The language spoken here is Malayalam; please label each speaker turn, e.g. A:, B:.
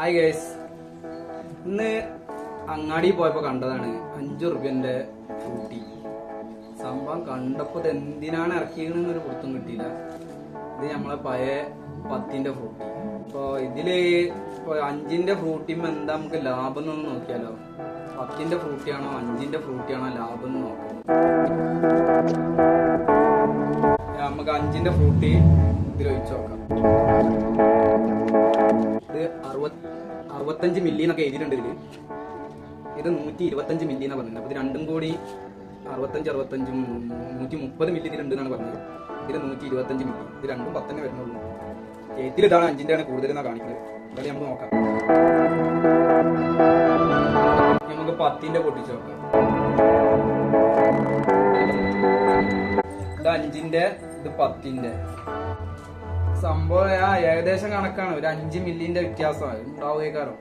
A: ഹായ് ഗൈസ് ഇന്ന് അങ്ങാടി പോയപ്പോ കണ്ടതാണ്. അഞ്ചു റുപ്യന്റെ ഫ്രൂട്ടി സംഭവം കണ്ടപ്പോ ഇത് എന്തിനാണ് ഇറക്കിയതെന്ന് ഒരു പുറത്തും കിട്ടിയില്ല. ഇത് നമ്മളെ പഴയ പത്തിന്റെ ഫ്രൂട്ടി. അപ്പോൾ ഇതിൽ ഇപ്പൊ അഞ്ചിന്റെ ഫ്രൂട്ടിമ്മ എന്താ നമുക്ക് ലാഭം എന്നൊന്ന് നോക്കിയാലോ? പത്തിന്റെ ഫ്രൂട്ടിയാണോ അഞ്ചിന്റെ ഫ്രൂട്ടിയാണോ ലാഭം എന്ന് നോക്കാം. നമുക്ക് അഞ്ചിന്റെ ഫ്രൂട്ടി ഇതിൽ ഒഴിച്ചു നോക്കാം. അറുപത് അറുപത്തഞ്ച് മില്ലി എന്നൊക്കെ എഴുതിയിട്ടുണ്ട് ഇതിൽ ഇത് നൂറ്റി ഇരുപത്തഞ്ച് മില്ലി എന്നാ പറഞ്ഞത്. അപ്പൊ ഇത് രണ്ടും കൂടി അറുപത്തഞ്ച് അറുപത്തഞ്ചും നൂറ്റി മുപ്പത് മില്ലി ഇതിലുണ്ട് എന്നാണ് പറഞ്ഞത്. ഇതിൽ നൂറ്റി ഇരുപത്തഞ്ച് മില്ലി ഇത് രണ്ടും പത്തന്നെ വരുന്നുള്ളൂ. എഴുത്തിൽ ഇതാണ് അഞ്ചിന്റെ ആണ് കൂടുതൽ എന്നാ കാണിക്കുന്നത് എന്തായാലും നമുക്ക് നോക്കാം. നമുക്ക് പത്തിന്റെ പൊട്ടിച്ച് നോക്കാം. ഇത് അഞ്ചിന്റെ ഇത് പത്തിന്റെ. സംഭവം ഏകദേശം കണക്കാണ്. ഒരു അഞ്ച് മില്ലിന്റെ വ്യത്യാസമാണ് ഉണ്ടാവുകക്കാരം